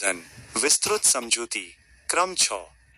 ધન વિસ્તૃત સમજૂતી. ક્રમ છ.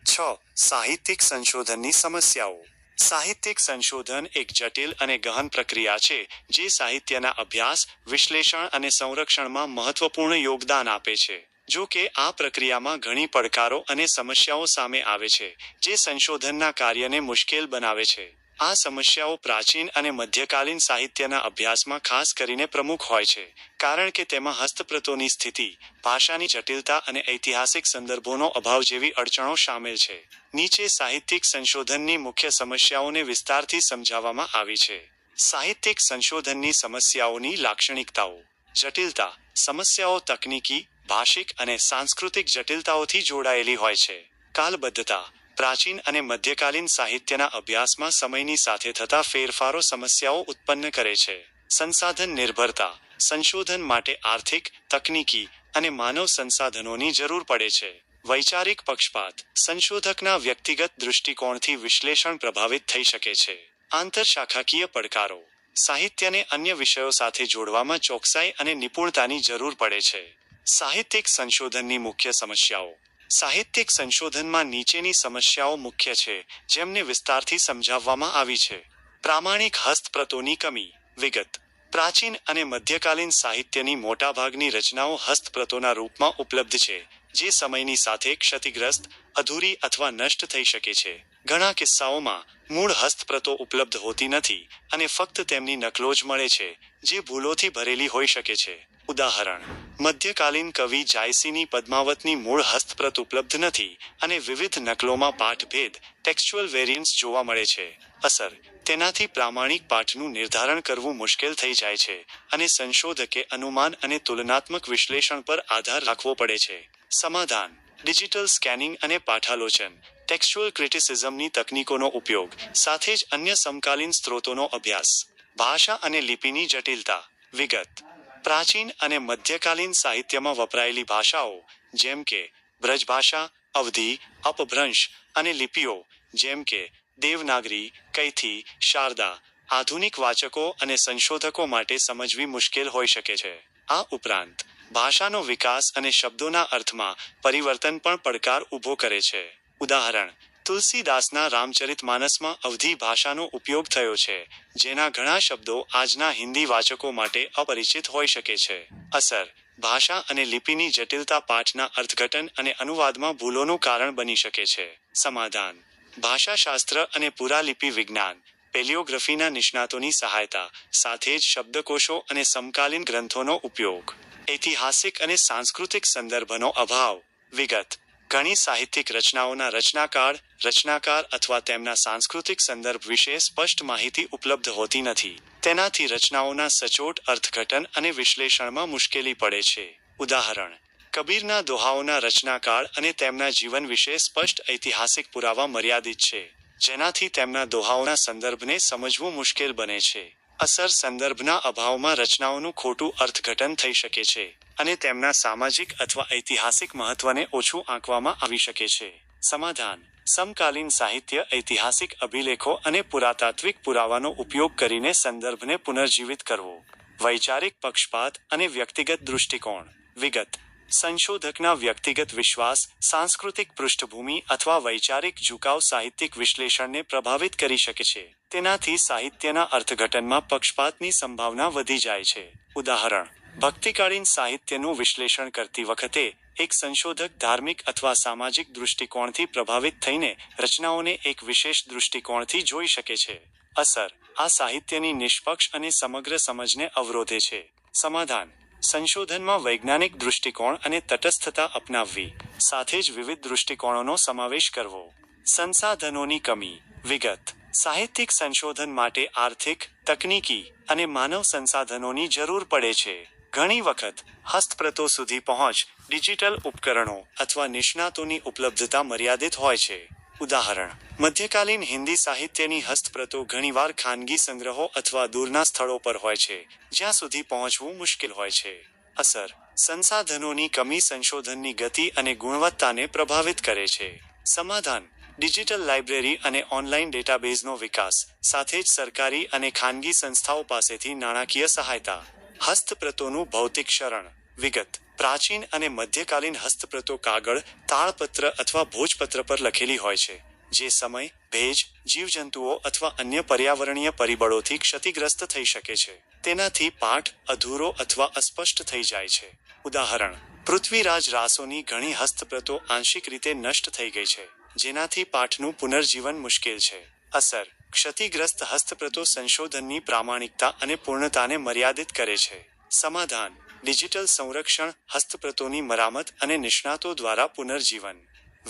છ. સાહિત્યિક સંશોધનની સમસ્યાઓ. સાહિત્યિક સંશોધન એક જટિલ અને ગહન પ્રક્રિયા છે, જે સાહિત્યના અભ્યાસ, વિશ્લેષણ અને સંરક્ષણમાં મહત્વપૂર્ણ યોગદાન આપે છે. જો કે, આ પ્રક્રિયામાં ઘણી પડકારો અને સમસ્યાઓ સામે આવે છે, જે સંશોધનના કાર્યને મુશ્કેલ બનાવે છે. આ સમસ્યાઓ પ્રાચીન અને મધ્યકાલીન સાહિત્યના અભ્યાસમાં ખાસ કરીને પ્રમુખ હોય છે, કારણ કે તેમાં હસ્તપ્રતોની સ્થિતિ, ભાષાની જટિલતા અને ઐતિહાસિક સંદર્ભોનો અભાવ જેવી અડચણો સામેલ છે. નીચે સાહિત્યિક સંશોધનની મુખ્ય સમસ્યાઓને વિસ્તારથી સમજાવવામાં આવી છે. સાહિત્યિક સંશોધનની સમસ્યાઓની લાક્ષણિકતાઓ. જટિલતા, સમસ્યાઓ તકનીકી, ભાષિક અને સાંસ્કૃતિક જટિલતાઓથી જોડાયેલી હોય છે. કાલબદ્ધતા પ્રાચીન અને મધ્યકાલીન સાહિત્યના અભ્યાસમાં સમયની સાથે થતા ફેરફારો સમસ્યાઓ ઉત્પન્ન કરે છે. સંસાધન નિર્ભરતા, સંશોધન માટે આર્થિક, તકનીકી અને માનવ સંસાધનોની જરૂર પડે છે. વૈચારિક પક્ષપાત, સંશોધકના વ્યક્તિગત દૃષ્ટિકોણથી વિશ્લેષણ પ્રભાવિત થઈ શકે છે. આંતરશાખાકીય પડકારો, સાહિત્યને અન્ય વિષયો સાથે જોડવામાં ચોકસાઈ અને નિપુણતાની જરૂર પડે છે. સાહિત્યિક સંશોધનની મુખ્ય સમસ્યાઓ સાહિત્યિક સંશોધનમાં નીચેની સમસ્યાઓ મુખ્ય છે, જેમને વિસ્તારથી સમજાવવામાં આવી છે. પ્રામાણિક હસ્તપ્રતોની કમી, વિગત. પ્રાચીન અને મધ્યકાલીન સાહિત્યની મોટાભાગની રચનાઓ હસ્તપ્રતોના રૂપમાં ઉપલબ્ધ છે, જે સમયની સાથે ક્ષતિગ્રસ્ત, અધૂરી અથવા નષ્ટ થઈ શકે છે. ઘણા કિસ્સાઓમાં મૂળ હસ્તપ્રતો ઉપલબ્ધ હોતી નથી અને ફક્ત તેમની નકલો જ મળે છે, જે ભૂલોથી ભરેલી હોઈ શકે છે. ઉદાહરણ, મધ્યકાલીન કવિ જાયસીની પદ્માવતની મૂળ હસ્તપ્રત ઉપલબ્ધ નથી અને વિવિધ નકલોમાં પાઠભેદ ટેક્સ્ચ્યુઅલ વેરિયન્સ જોવા મળે છે. અસર, તેનાથી પ્રામાણિક પાઠનું નિર્ધારણ કરવું મુશ્કેલ થઈ જાય છે અને સંશોધકે અનુમાન અને તુલનાત્મક વિશ્લેષણ પર આધાર રાખવો પડે છે. સમાધાન ડિજિટલ સ્કેનિંગ અને પાઠાલોચન ટેક્સ્ચ્યુઅલ ક્રિટિસિઝમની તકનીકોનો ઉપયોગ, સાથે જ અન્ય સમકાલીન સ્ત્રોતોનો અભ્યાસ, ભાષા અને લિપિની જટિલતા, વિગત, પ્રાચીન અને મધ્યકાલીન સાહિત્યમાં વપરાયેલી ભાષાઓ, જેમ કે બ્રજભાષા, અવધિ, અપભ્રંશ અને લિપિઓ, જેમ કે દેવનાગરી, કૈથી, શારદા, આધુનિક વાચકો અને સંશોધકો માટે સમજવી મુશ્કેલ હોઈ શકે છે. આ ઉપરાંત ભાષાનો વિકાસ અને શબ્દોના અર્થમાં પરિવર્તન પણ પડકાર ઊભો કરે છે. ઉદાહરણ, તુલસીદાસના રામચરિતમાનસમાં અવધી ભાષાનો ઉપયોગ થયો છે, જેના ઘણા શબ્દો આજના હિન્દી વાચકો માટે અપરિચિત હોઈ શકે છે. અસર, ભાષા અને લિપિની જટિલતા પાઠના અર્થઘટન અને અનુવાદમાં ભૂલોનું કારણ બની શકે છે. સમાધાન, ભાષાશાસ્ત્ર અને પુરાલિપિ વિજ્ઞાન, પેલિયોગ્રાફીના નિષ્ણાતોની સહાયતા, સાથે જ શબ્દકોશો અને સમકાલીન ગ્રંથોનો ઉપયોગ. ઐતિહાસિક અને સાંસ્કૃતિક સંદર્ભનો અભાવ. વિગત. ઘણી સાહિત્યિક રચનાઓના રચનાકાળ, રચનાકાર અથવા તેમના સાંસ્કૃતિક સંદર્ભ વિશે સ્પષ્ટ માહિતી ઉપલબ્ધ હોતી નથી. તેનાથી રચનાઓના સચોટ અર્થઘટન અને વિશ્લેષણમાં મુશ્કેલી પડે છે. ઉદાહરણ. કબીરના દોહાઓના રચનાકાળ અને તેમના જીવન વિશે સ્પષ્ટ ઐતિહાસિક પુરાવા મર્યાદિત છે, જેનાથી તેમના દોહાઓના સંદર્ભને સમજવું મુશ્કેલ બને છે. અસર સંદર્ભના અભાવમાં રચનાઓનું ખોટું અર્થઘટન થઈ શકે છે અને તેમના સામાજિક અથવા ઐતિહાસિક મહત્વને ઓછું આંકવામાં આવી શકે છે. સમાધાન. સમકાલીન સાહિત્ય, ઐતિહાસિક અભિલેખો અને પુરાતાત્વિક પુરાવાનો ઉપયોગ કરીને સંદર્ભને પુનર્જીવિત કરવો. વૈચારિક પક્ષપાત અને વ્યક્તિગત દૃષ્ટિકોણ. વિગત. સંશોધકના વ્યક્તિગત વિશ્વાસ, સાંસ્કૃતિક પૃષ્ઠભૂમિ અથવા વૈચારિક ઝુકાવ સાહિત્યિક વિશ્લેષણને પ્રભાવિત કરી શકે છે. તેનાથી સાહિત્યના અર્થઘટનમાં પક્ષપાતની સંભાવના વધી જાય છે. ઉદાહરણ, ભક્તિકાળીન સાહિત્યનું વિશ્લેષણ કરતી વખતે એક સંશોધક ધાર્મિક અથવા સામાજિક દૃષ્ટિકોણથી પ્રભાવિત થઈને રચનાઓને એક વિશેષ દૃષ્ટિકોણથી જોઈ શકે છે. અસર, આ સાહિત્યની નિષ્પક્ષ અને સમગ્ર સમજને અવરોધે છે. સમાધાન સંશોધનમાં વૈજ્ઞાનિક દૃષ્ટિકોણ અને તટસ્થતા અપનાવવી, સાથે જ વિવિધ દૃષ્ટિકોણોનો સમાવેશ કરવો. સંસાધનોની કમી, વિગત, સાહિત્યિક સંશોધન માટે આર્થિક, તકનીકી અને માનવ સંસાધનોની જરૂર પડે છે. ઘણી વખત, હસ્તપ્રતો સુધી પહોંચ, ડિજિટલ ઉપકરણો અથવા નિષ્ણાતોની ઉપલબ્ધતા મર્યાદિત હોય છે. ઉદાહરણ. મધ્યકાલીન હિન્દી સાહિત્યની હસ્તપ્રતો ઘણીવાર ખાનગી સંગ્રહો અથવા દૂરના સ્થળો પર હોય છે, જ્યાં સુધી પહોંચવું મુશ્કેલ હોય છે. અસર. સંસાધનોની કમી સંશોધનની ગતિ અને ગુણવત્તાને પ્રભાવિત કરે છે. સમાધાન. ડિજિટલ લાઇબ્રેરી અને ઓનલાઈન ડેટાબેઝનો વિકાસ, સાથે જ સરકારી અને ખાનગી સંસ્થાઓ પાસેથી નાણાકીય સહાયતા. હસ્તપ્રતોનું ભૌતિક શરણ. વિગત. પ્રાચીન અને મધ્યકાલીન હસ્તપ્રતો કાગળ, તાળપત્ર અથવા ભોજપત્ર પર લખેલી હોય છે, જે સમય, ભેજ, જીવજંતુઓ અથવા અન્ય પર્યાવરણીય પરિબળોથી ક્ષતિગ્રસ્ત થઈ શકે છે. તેનાથી પાઠ, અધૂરો અથવા અસ્પષ્ટ થઈ જાય છે. ઉદાહરણ, પૃથ્વીરાજ રાસોની ઘણી હસ્તપ્રતો આંશિક રીતે નષ્ટ થઈ ગઈ છે, જેનાથી પાઠનું પુનર્જીવન મુશ્કેલ છે. અસર, ક્ષતિગ્રસ્ત હસ્તપ્રતો સંશોધનની પ્રામાણિકતા અને પૂર્ણતાને મર્યાદિત કરે છે. સમાધાન ડિજિટલ સંરક્ષણ હસ્તપ્રતોની મરામત અને નિષ્ણાતો દ્વારા પુનર્જીવન.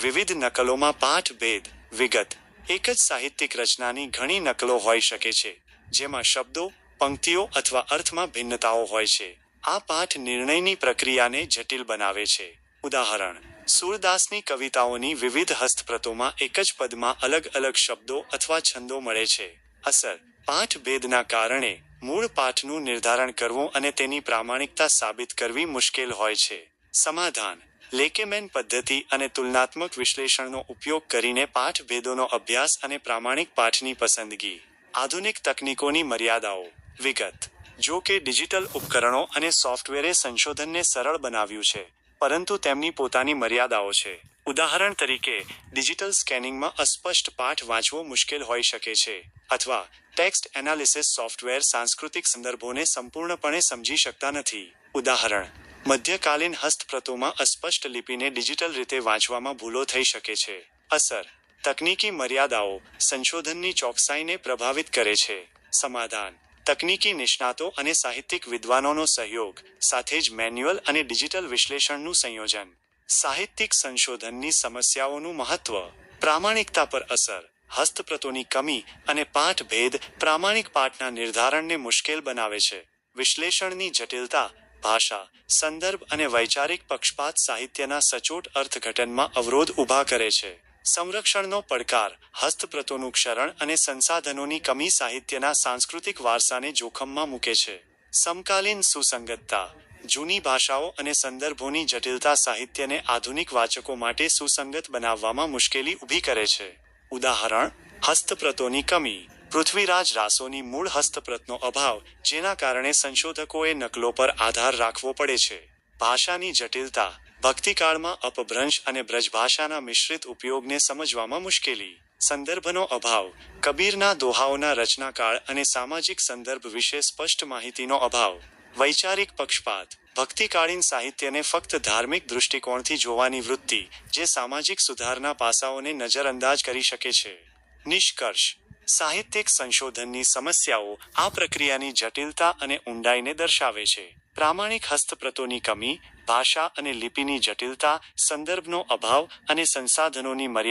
વિવિધ નકલોમાં પાઠ, ભેદ, વિગત, એક જ સાહિત્યિક રચનાની ઘણી નકલો હોઈ શકે છે, જેમાં શબ્દો, પંક્તિઓ અથવા અર્થમાં ભિન્નતાઓ હોય છે. આ પાઠ નિર્ણયની પ્રક્રિયાને જટિલ બનાવે છે. ઉદાહરણ, સૂરદાસની કવિતાઓની વિવિધ હસ્તપ્રતોમાં એક જ પદમાં અલગ અલગ શબ્દો અથવા છંદો મળે છે. અસર, પાઠ ભેદના કારણે મૂળ પાઠનું નિર્ધારણ કરવું અને તેની પ્રામાણિકતા સાબિત કરવી મુશ્કેલ હોય છે. સમાધાન. લેકેમેન પદ્ધતિ અને તુલનાત્મક વિશ્લેષણનો ઉપયોગ કરીને પાઠ ભેદોનો અભ્યાસ અને પ્રામાણિક પાઠની પસંદગી. આધુનિક તકનીકોની મર્યાદાઓ. વિગત. જો કે ડિજિટલ ઉપકરણો અને સોફ્ટવેરે સંશોધનને સરળ બનાવ્યું છે, પરંતુ તેમની પોતાની મર્યાદાઓ છે. ઉદાહરણ તરીકે, ડિજિટલ સ્કેનિંગમાં અસ્પષ્ટ પાઠ વાંચવો મુશ્કેલ હોઈ શકે છે, અથવા ટેક્સ્ટ એનાલિસિસ સોફ્ટવેર સાંસ્કૃતિક સંદર્ભોને સંપૂર્ણપણે સમજી શકતા નથી. ઉદાહરણ, મધ્યકાલીન હસ્તપ્રતોમાં અસ્પષ્ટ લિપિને ડિજિટલ રીતે વાંચવામાં ભૂલો થઈ શકે છે. અસર, તકનીકી મર્યાદાઓ સંશોધનની ચોકસાઈને પ્રભાવિત કરે છે. સમાધાન, તકનીકી નિષ્ણાતો અને સાહિત્યિક વિદ્વાનોનો સહયોગ, સાથે જ મેન્યુઅલ અને ડિજિટલ વિશ્લેષણનું સંયોજન. સાહિત્યિક સંશોધનની સમસ્યાઓનું મહત્વ, પ્રામાણિકતા પર અસર હસ્તપ્રતોની કમી અને પાઠ ભેદ પ્રામાણિક પાઠના નિર્ધારણને મુશ્કેલ બનાવે છે. વિશ્લેષણની જટિલતા, ભાષા, સંદર્ભ અને વૈચારિક પક્ષપાત સાહિત્યના સચોટ અર્થઘટનમાં અવરોધ ઊભા કરે છે. સંરક્ષણનો પડકાર, હસ્તપ્રતોનું ક્ષરણ અને સંસાધનોની કમી સાહિત્યના સાંસ્કૃતિક વારસાને જોખમમાં મૂકે છે. સમકાલીન સુસંગતતા, જૂની ભાષાઓ અને સંદર્ભોની જટિલતા સાહિત્યને આધુનિક વાચકો માટે સુસંગત બનાવવામાં મુશ્કેલી ઊભી કરે છે. ઉદાહરણ, હસ્તપ્રતોની કમી. પૃથ્વીરાજ રાસોની મૂળ હસ્તપ્રતનો અભાવ, જેના કારણે સંશોધકોએ નકલો પર આધાર રાખવો પડે છે. ભાષાની જટિલતા, ભક્તિકાળમાં અપભ્રંશ અને બ્રજભાષાના મિશ્રિત ઉપયોગને સમજવામાં મુશ્કેલી. સંદર્ભનો અભાવ, કબીરના દોહાઓના રચનાકાળ અને સામાજિક સંદર્ભ વિશે સ્પષ્ટ માહિતીનો અભાવ. વૈચારિક પક્ષપાત. ભક્તિકાળીન સાહિત્યને ફક્ત ધાર્મિક દૃષ્ટિકોણથી જોવાની વૃત્તિ, જે સામાજિક સુધારના પાસાઓને નજરઅંદાજ કરી શકે છે. નિષ્કર્ષ. સાહિત્યિક સંશોધનની સમસ્યાઓ આ પ્રક્રિયાની જટિલતા અને ઊંડાઈને દર્શાવે છે. પ્રામાણિક હસ્તપ્રતોની કમી, ભાષા અને લિપિની જટિલતા, સંદર્ભનો અભાવ અને સંસાધનોની મર્યાદા